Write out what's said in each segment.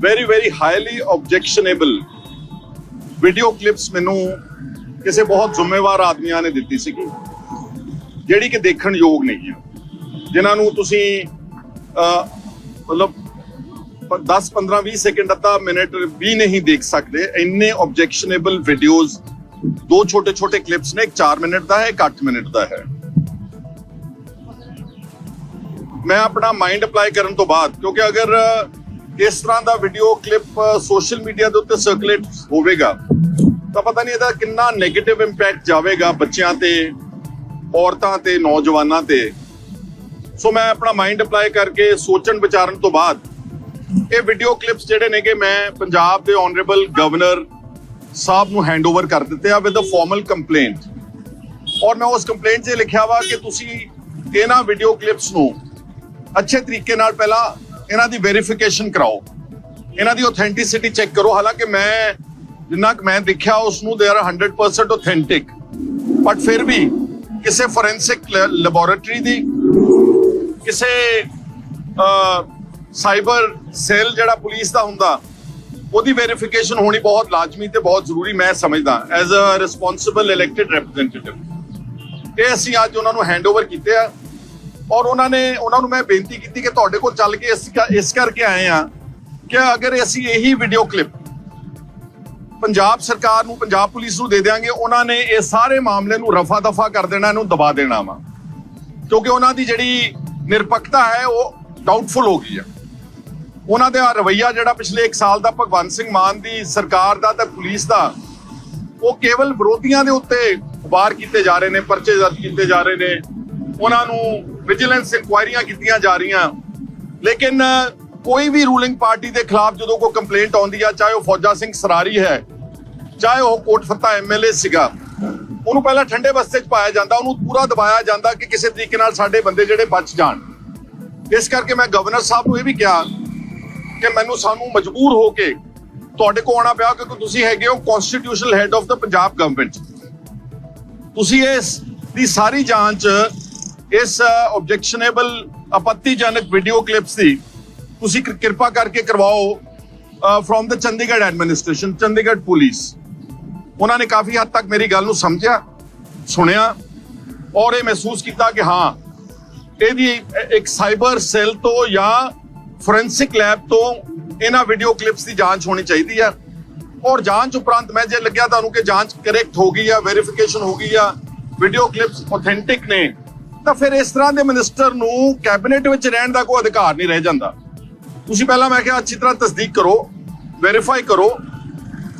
Very very highly objectionable video clips ਮੈਨੂੰ ਕਿਸੇ ਬਹੁਤ ਜ਼ਿੰਮੇਵਾਰ ਆਦਮੀਆਂ ਨੇ ਦਿੱਤੀ ਸੀਗੀ, ਜਿਹੜੀ ਕਿ ਦੇਖਣ ਯੋਗ ਨਹੀਂ ਹੈ ਜਿਨ੍ਹਾਂ ਨੂੰ ਤੁਸੀਂ ਮਤਲਬ 10 15 20 ਸੈਕਿੰਡ ਅੱਧਾ ਮਿੰਟ ਵੀ ਨਹੀਂ ਦੇਖ ਸਕਦੇ, ਇੰਨੇ ਆਬਜੈਕਸ਼ਨੇਬਲ ਵੀਡੀਓਜ਼ ਦੋ ਛੋਟੇ ਛੋਟੇ ਕਲਿੱਪਸ ਨੇ, ਇੱਕ 4 ਮਿੰਟ ਦਾ ਹੈ, ਇੱਕ 8 ਮਿੰਟ ਦਾ ਹੈ। ਮੈਂ ਆਪਣਾ ਮਾਈਂਡ ਅਪਲਾਈ ਕਰਨ ਤੋਂ ਬਾਅਦ, ਕਿਉਂਕਿ ਅਗਰ ਇਸ ਤਰ੍ਹਾਂ ਦਾ ਵੀਡੀਓ ਕਲਿੱਪ ਸੋਸ਼ਲ ਮੀਡੀਆ ਦੇ ਉੱਤੇ ਸਰਕੂਲੇਟ ਹੋਵੇਗਾ? ਤਾਂ ਪਤਾ ਨਹੀਂ ਇਹਦਾ ਕਿੰਨਾ 네ਗੇਟਿਵ ਇੰਪੈਕਟ ਜਾਵੇਗਾ ਬੱਚਿਆਂ ਤੇ, ਔਰਤਾਂ ਤੇ, ਨੌਜਵਾਨਾਂ ਤੇ। ਸੋ ਮੈਂ ਆਪਣਾ ਮਾਈਂਡ ਅਪਲਾਈ ਕਰਕੇ ਸੋਚਣ ਵਿਚਾਰਨ ਤੋਂ ਬਾਅਦ ਇਹ ਵੀਡੀਓ ਕਲਿੱਪਸ ਜਿਹੜੇ ਨੇਗੇ ਮੈਂ ਪੰਜਾਬ ਦੇ ਆਨਰੇਬਲ ਗਵਰਨਰ ਸਾਹਿਬ ਨੂੰ ਹੈਂਡਓਵਰ ਕਰ ਦਿੱਤੇ ਆ ਵਿਦ ਅ ਫਾਰਮਲ ਕੰਪਲੇਂਟ ਔਰ ਮੈਂ ਉਸ ਕੰਪਲੇਂਟ 'ਚ ਲਿਖਿਆ ਵਾ ਕਿ ਤੁਸੀਂ ਇਹਨਾਂ ਵੀਡੀਓ ਕਲਿੱਪਸ ਨੂੰ ਅੱਛੇ ਤਰੀਕੇ ਨਾਲ ਪਹਿਲਾਂ ਇਹਨਾਂ ਦੀ ਵੈਰੀਫਿਕੇਸ਼ਨ ਕਰਾਓ। ਇਹਨਾਂ ਦੀ ਆਥੈਂਟਿਸਿਟੀ ਚੈੱਕ ਕਰੋ। ਹਾਲਾਂਕਿ ਮੈਂ, ਜਿੰਨਾ ਕੁ ਮੈਂ ਦੇਖਿਆ ਉਸ ਨੂੰ ਦੇ ਆਰ 100% ਆਥੈਂਟਿਕ ਬਟ ਫਿਰ ਵੀ ਕਿਸੇ ਫੋਰੈਂਸਿਕ ਲੈਬੋਰੇਟਰੀ ਦੀ, ਕਿਸੇ ਸਾਈਬਰ ਸੈੱਲ ਜਿਹੜਾ ਪੁਲਿਸ ਦਾ ਹੁੰਦਾ, ਉਹਦੀ ਵੈਰੀਫਿਕੇਸ਼ਨ ਹੋਣੀ ਬਹੁਤ ਲਾਜ਼ਮੀ ਤੇ ਬਹੁਤ ਜ਼ਰੂਰੀ ਮੈਂ ਸਮਝਦਾ as a responsible elected representative ਇਹ ਅਸੀਂ ਅੱਜ ਉਹਨਾਂ ਨੂੰ ਹੈਂਡਓਵਰ ਕੀਤੇ ਆ। ਔਰ ਉਹਨਾਂ ਨੇ, ਉਹਨਾਂ ਨੂੰ ਮੈਂ ਬੇਨਤੀ ਕੀਤੀ ਕਿ ਤੁਹਾਡੇ ਕੋਲ ਚੱਲ ਕੇ ਇਸ ਇਸ ਕਰਕੇ ਆਏ ਆ ਕਿ ਅਗਰ ਅਸੀਂ ਇਹੀ ਵੀਡੀਓ ਕਲਿੱਪ ਪੰਜਾਬ ਸਰਕਾਰ ਨੂੰ, ਪੰਜਾਬ ਪੁਲਿਸ ਨੂੰ ਦੇ ਦਿਆਂਗੇ, ਉਹਨਾਂ ਨੇ ਇਹ ਸਾਰੇ ਮਾਮਲੇ ਨੂੰ ਰਫਾ ਦਫਾ ਕਰ ਦੇਣਾ, ਇਹਨੂੰ ਦਬਾ ਦੇਣਾ ਵਾ। ਕਿਉਂਕਿ ਉਹਨਾਂ ਦੀ ਜਿਹੜੀ ਨਿਰਪੱਖਤਾ ਹੈ, ਉਹ ਡਾਊਟਫੁਲ ਹੋ ਗਈ ਹੈ ਉਹਨਾਂ ਦਾ ਰਵਈਆ ਜਿਹੜਾ ਪਿਛਲੇ 1 ਸਾਲ ਦਾ ਭਗਵੰਤ ਸਿੰਘ ਮਾਨ ਦੀ ਸਰਕਾਰ ਦਾ ਤੇ ਪੁਲਿਸ ਦਾ, ਉਹ ਕੇਵਲ ਵਿਰੋਧੀਆਂ ਦੇ ਉੱਤੇ ਵਾਰ ਕੀਤੇ ਜਾ ਰਹੇ ਨੇ, ਪਰਚੇ ਦਰਜ ਕੀਤੇ ਜਾ ਰਹੇ ਨੇ। ਉਹਨਾਂ ਨੂੰ ਵਿਜੀਲੈਂਸ ਇਨਕੁਆਇਰੀਆਂ ਕੀਤੀਆਂ ਜਾ ਰਹੀਆਂ। ਲੇਕਿਨ ਕੋਈ ਵੀ ਰੂਲਿੰਗ ਪਾਰਟੀ ਦੇ ਖਿਲਾਫ ਜਦੋਂ ਕੋਈ ਕੰਪਲੇਂਟ ਆਉਂਦੀ ਆ, ਚਾਹੇ ਉਹ ਫੌਜਾ ਸਿੰਘ ਸਰਾਰੀ ਹੈ, ਚਾਹੇ ਉਹ ਕੋਟ ਕੋਟਫੱਤਾ ਐਮਐਲਏ ਸੀਗਾ, ਉਹਨੂੰ ਪਹਿਲਾਂ ਠੰਡੇ ਬਸਤੇ 'ਚ ਪਾਇਆ ਜਾਂਦਾ, ਉਹਨੂੰ ਪੂਰਾ ਦਬਾਇਆ ਜਾਂਦਾ ਕਿ ਕਿਸੇ ਤਰੀਕੇ ਨਾਲ ਸਾਡੇ ਬੰਦੇ ਜਿਹੜੇ ਬਚ ਜਾਣ। ਇਸ ਕਰਕੇ ਮੈਂ ਗਵਰਨਰ ਸਾਹਿਬ ਨੂੰ ਇਹ ਵੀ ਕਿਹਾ ਕਿ ਮੈਨੂੰ ਸਾਨੂੰ ਮਜਬੂਰ ਹੋ ਕੇ ਤੁਹਾਡੇ ਕੋਲ ਆਉਣਾ ਪਿਆ, ਕਿਉਂਕਿ ਤੁਸੀਂ ਹੈਗੇ ਹੋ constitutional head of the Punjab government ਤੁਸੀਂ ਇਸ ਦੀ ਸਾਰੀ ਜਾਂਚ ਇਸ ਆਬਜੈਕਸ਼ਨੇਬਲ ਆਪੱਤੀਜਨਕ ਵੀਡੀਓ ਕਲਿੱਪਸ ਦੀ ਤੁਸੀਂ ਕਿਰਪਾ ਕਰਕੇ ਕਰਵਾਓ from the Chandigarh administration Chandigarh police ਉਹਨਾਂ ਨੇ ਕਾਫੀ ਹੱਦ ਤੱਕ ਮੇਰੀ ਗੱਲ ਨੂੰ ਸਮਝਿਆ, ਸੁਣਿਆ ਔਰ ਇਹ ਮਹਿਸੂਸ ਕੀਤਾ ਕਿ ਹਾਂ, ਇਹਦੀ ਇੱਕ ਸਾਈਬਰ ਸੈੱਲ ਤੋਂ ਜਾਂ ਫੋਰੈਂਸਿਕ ਲੈਬ ਤੋਂ ਇਹਨਾਂ ਵੀਡੀਓ ਕਲਿੱਪਸ ਦੀ ਜਾਂਚ ਹੋਣੀ ਚਾਹੀਦੀ ਆ। ਔਰ ਜਾਂਚ ਉਪਰੰਤ ਮੈਂ ਜੇ ਲੱਗਿਆ ਤੁਹਾਨੂੰ ਕਿ ਜਾਂਚ ਕਰੈਕਟ ਹੋ ਗਈ ਆ ਵੈਰੀਫਿਕੇਸ਼ਨ ਹੋ ਗਈ ਆ ਵੀਡੀਓ ਕਲਿੱਪਸ ਆਥੈਂਟਿਕ ਨੇ। ਤਾਂ ਫਿਰ ਇਸ ਤਰ੍ਹਾਂ ਦੇ ਮਿਨਿਸਟਰ ਨੂੰ ਕੈਬਨਿਟ ਵਿੱਚ ਰਹਿਣ ਦਾ ਕੋਈ ਅਧਿਕਾਰ ਨਹੀਂ ਰਹਿ ਜਾਂਦਾ। ਤੁਸੀਂ ਪਹਿਲਾਂ ਮੈਂ ਕਿਹਾ ਅੱਛੀ ਤਰ੍ਹਾਂ ਤਸਦੀਕ ਕਰੋ ਵੈਰੀਫਾਈ ਕਰੋ,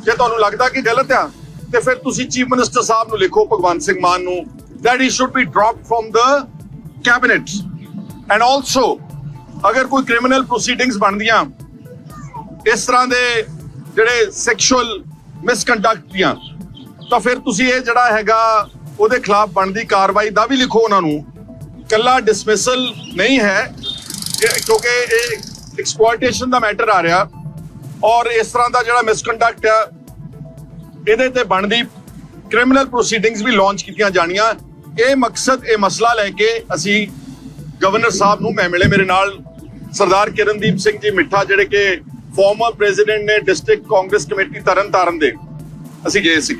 ਜੇ ਤੁਹਾਨੂੰ ਲੱਗਦਾ ਕਿ ਗਲਤ ਆ, ਤੇ ਫਿਰ ਤੁਸੀਂ ਚੀਫ ਮਿਨਿਸਟਰ ਸਾਹਿਬ ਨੂੰ ਲਿਖੋ, ਭਗਵੰਤ ਸਿੰਘ ਮਾਨ ਨੂੰ, that he should be dropped from the cabinet. And also, ਅਗਰ ਕੋਈ ਕ੍ਰਿਮੀਨਲ ਪ੍ਰੋਸੀਡਿੰਗਸ ਬਣਦੀਆਂ, ਇਸ ਤਰ੍ਹਾਂ ਦੇ ਜਿਹੜੇ ਸੈਕਸ਼ੂਅਲ ਮਿਸਕੰਡਕਟ ਦੀਆਂ, ਤਾਂ ਫਿਰ ਤੁਸੀਂ ਇਹ ਜਿਹੜਾ ਹੈਗਾ, ਉਹਦੇ ਖਿਲਾਫ ਬਣਦੀ ਕਾਰਵਾਈ ਦਾ ਵੀ ਲਿਖੋ ਉਹਨਾਂ ਨੂੰ। ਕੱਲਾ ਡਿਸਮਿਸਲ ਨਹੀਂ ਹੈ ਕਿਉਂਕਿ ਇਹ ਐਕਸਪਲੋਇਟੇਸ਼ਨ ਦਾ ਮੈਟਰ ਆ ਰਿਹਾ ਔਰ ਇਸ ਤਰ੍ਹਾਂ ਦਾ ਜਿਹੜਾ ਮਿਸਕੰਡਕਟ ਆ, ਇਹਦੇ ਤੇ ਬਣਦੀ ਕ੍ਰਿਮੀਨਲ ਪ੍ਰੋਸੀਡਿੰਗਸ ਵੀ ਲਾਂਚ ਕੀਤੀਆਂ ਜਾਣੀਆਂ। ਇਹ ਮਕਸਦ, ਇਹ ਮਸਲਾ ਲੈ ਕੇ ਅਸੀਂ ਗਵਰਨਰ ਸਾਹਿਬ ਨੂੰ ਮੈਂ ਮਿਲੇ ਮੇਰੇ ਨਾਲ, ਸਰਦਾਰ ਕਿਰਨਦੀਪ ਸਿੰਘ ਜੀ ਮਿੱਠਾ, ਜਿਹੜੇ ਕਿ ਫਾਰਮਰ ਪ੍ਰੈਜ਼ੀਡੈਂਟ ਨੇ ਡਿਸਟ੍ਰਿਕਟ ਕਾਂਗਰਸ ਕਮੇਟੀ ਤਰਨਤਾਰਨ ਦੇ, ਅਸੀਂ ਗਏ ਸੀ।